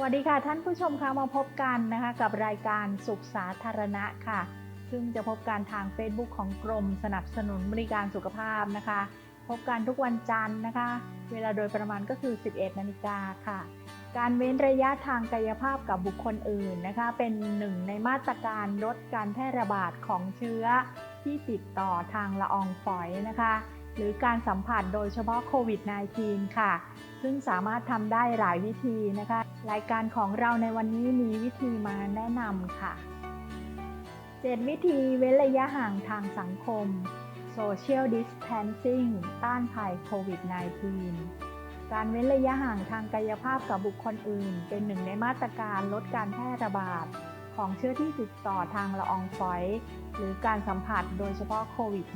วัสดีค่ะท่านผู้ชมคะมาพบกันนะคะกับรายการสุขสาธารณะค่ะ ซึ่งจะพบกันทาง Facebook ของกรมสนับสนุนบริการสุขภาพนะคะ พบกันทุกวันจันทร์นะคะ เวลาโดยประมาณก็คือ 11 นาฬิกาค่ะ การเว้นระยะทางกายภาพกับบุคคลอื่นนะคะ เป็นหนึ่งในมาตรการลดการแพร่ระบาดของเชื้อที่ติดต่อทางละอองฝอยนะคะ หรือการสัมผัสโดยเฉพาะโควิด -19 ค่ะ ซึ่งสามารถทำได้หลายวิธีนะคะ รายการของเราในวันนี้มีวิธีมาแนะนำค่ะ 7 วิธีเว้นระยะห่างทางสังคม Social Distancing ต้านภัยโควิด -19 การเว้นระยะห่างทางกายภาพกับบุคคลอื่น เป็นหนึ่งในมาตรการลดการแพร่ระบาดของเชื้อที่ติดต่อทางละอองฝอย หรือการสัมผัสโดยเฉพาะโควิด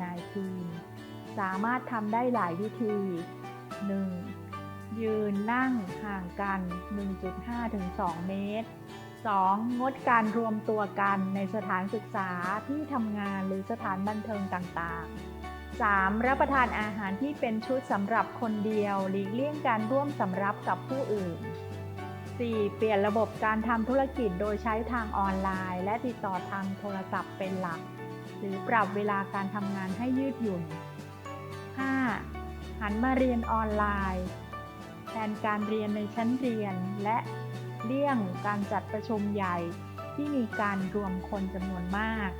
-19 สามารถทำได้หลายวิธี 1. ยืนนั่งห่างกัน 1.5-2เมตร 2. งดการรวมตัวกันในสถานศึกษาที่ทำงานหรือสถานบันเทิงต่างๆ 3. รับประทานอาหารที่เป็นชุดสำหรับคนเดียว หลีกเลี่ยงการร่วมสำรับกับผู้อื่น 4. เปลี่ยนระบบการทำธุรกิจโดยใช้ทางออนไลน์ และติดต่อทางโทรศัพท์เป็นหลัก หรือปรับเวลาการทำงานให้ยืดหยุ่น 5. หันมาเรียนออนไลน์แทนการเรียนในชั้นเรียน และเลี่ยงการจัดประชุมใหญ่ที่มีการรวมคนจำนวนมาก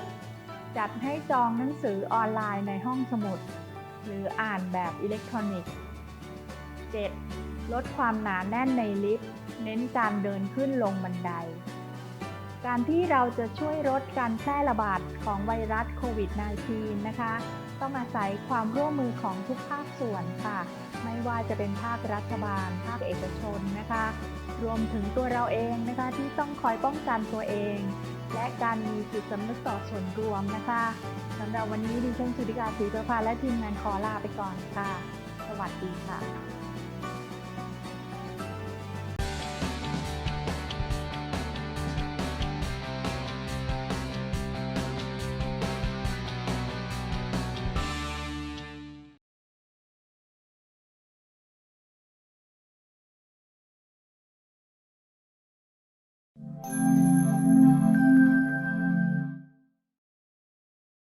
6. จัดให้จองหนังสือออนไลน์ในห้องสมุด หรืออ่านแบบอิเล็กทรอนิกส์ 7. ลดความหนาแน่นในลิฟต์ เน้นการเดินขึ้นลงบันได การที่เราจะช่วยลดการแพร่ระบาดของไวรัสโควิด -19 นะคะ ต้องอาศัยความร่วมมือของทุกภาคส่วนค่ะ ไม่ว่าจะเป็นภาครัฐบาล ภาคเอกชนนะคะ รวมถึงตัวเราเองนะคะที่ต้องคอยป้องกันตัวเอง และการมีจิตสำนึกต่อส่วนรวมนะคะสำหรับวันนี้ดิฉันสุติกาศรีประภาและทีมงานขอลาไปก่อนค่ะ สวัสดีค่ะ